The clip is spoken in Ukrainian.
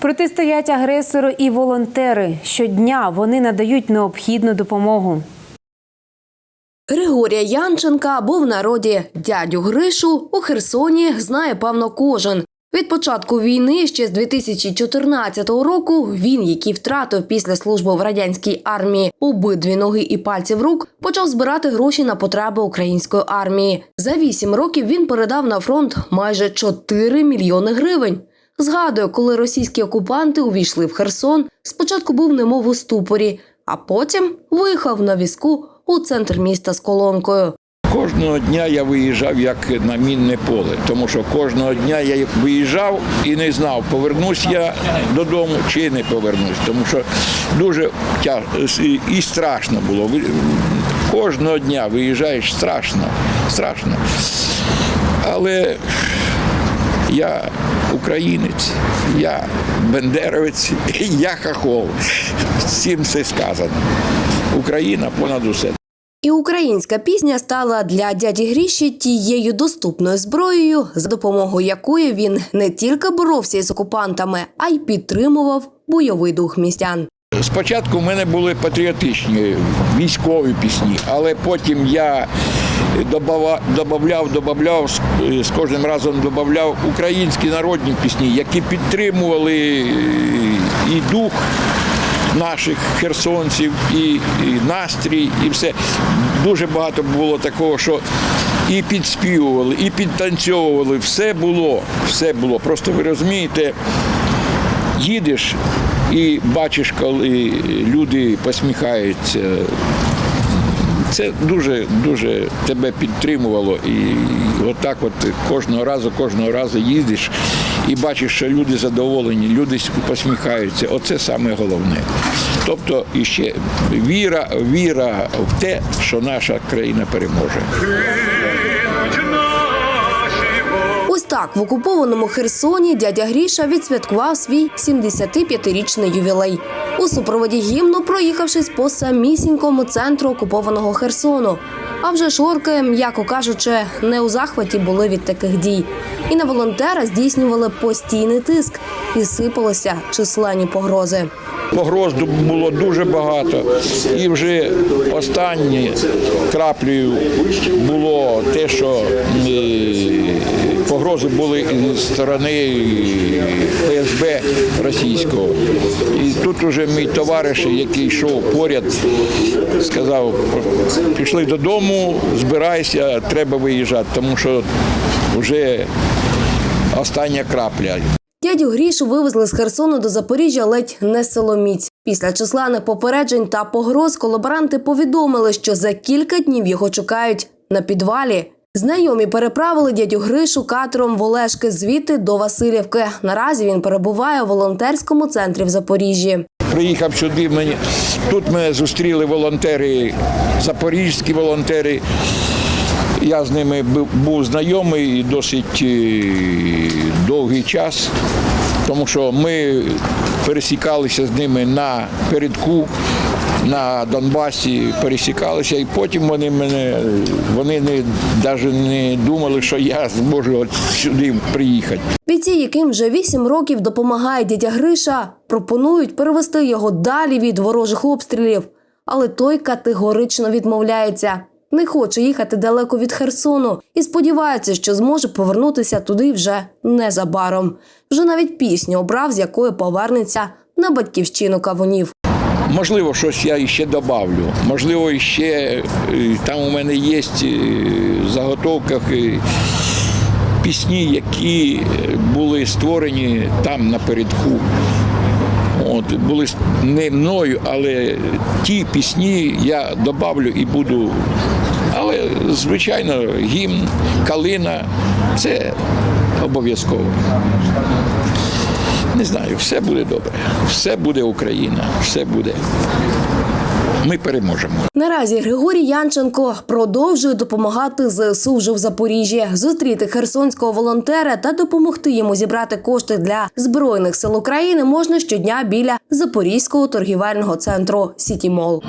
Протистоять агресору і волонтери. Щодня вони надають необхідну допомогу. Григорія Янченка або в народі дядю Гришу у Херсоні знає певно кожен. Від початку війни ще з 2014 року він, який втратив після служби в радянській армії обидві ноги і пальці в рук, почав збирати гроші на потреби української армії. За вісім років він передав на фронт майже 4 мільйони гривень. Згадує, коли російські окупанти увійшли в Херсон, спочатку був немов у ступорі, а потім виїхав на візку у центр міста з колонкою. Кожного дня я виїжджав як на мінне поле, тому що кожного дня я виїжджав і не знав, повернусь я додому чи не повернусь, тому що дуже тяж... і страшно було. Кожного дня виїжджаєш страшно, страшно. Але я українець, я бендеровець, я хахол. Цим все сказано. Україна понад усе. І українська пісня стала для дяді Гріші тією доступною зброєю, за допомогою якої він не тільки боровся із окупантами, а й підтримував бойовий дух містян. Спочатку в мене були патріотичні військові пісні, але потім я добавляв, добавляв, з- з кожним разом додавав українські народні пісні, які підтримували е, і дух наших херсонців, і, і настрій, і все. Дуже багато було такого, що і підспівували, і підтанцьовували. Все було, все було. Просто ви розумієте, їдеш і бачиш, коли люди посміхаються. Це дуже дуже тебе підтримувало. І отак от кожного разу, кожного разу їздиш і бачиш, що люди задоволені, люди посміхаються. Оце саме головне. Тобто іще віра, віра в те, що наша країна переможе. Ось так в окупованому Херсоні дядя Гріша відсвяткував свій 75-річний ювілей. У супроводі гімну проїхавшись по самісінькому центру окупованого Херсону. А вже ж орки, м'яко кажучи, не у захваті були від таких дій. І на волонтера здійснювали постійний тиск і сипалися численні погрози. Погроз було дуже багато. І вже останньою краплею було те, що е, погрози були зі сторони ФСБ російського. І тут уже мій товариш, який йшов поряд, сказав, пішли додому, збирайся, треба виїжджати, тому що вже остання крапля. Дядю Грішу вивезли з Херсону до Запоріжжя ледь не силоміць. Після численних попереджень та погроз колаборанти повідомили, що за кілька днів його чекають на підвалі. Знайомі переправили дядю Гришу катером в Олешки звідти до Васильівки. Наразі він перебуває у волонтерському центрі в Запоріжжі. Приїхав сюди, мені тут мене зустріли волонтери, запорізькі волонтери. Я з ними був знайомий досить е, довгий час, тому що ми пересікалися з ними на передку. На Донбасі пересікалися, і потім вони мене вони не навіть не думали, що я зможу от сюди приїхати. Бійці, яким вже вісім років допомагає дядя Гриша, пропонують перевести його далі від ворожих обстрілів. Але той категорично відмовляється. Не хоче їхати далеко від Херсону і сподівається, що зможе повернутися туди вже незабаром. Вже навіть пісню обрав, з якою повернеться на батьківщину кавунів. Можливо, щось я ще добавлю. Можливо, ще е, там у мене є е, заготовках е, пісні, які е, були створені там напередку. От, були не мною, але ті пісні я добавлю і буду. Але, звичайно, гімн, калина це обов'язково. Не знаю, все буде добре, все буде Україна, все буде. Ми переможемо. Наразі Григорій Янченко продовжує допомагати ЗСУ вже в Запоріжжі, зустріти херсонського волонтера та допомогти йому зібрати кошти для збройних сил України можна щодня біля запорізького торгівельного центру Сіті Мол.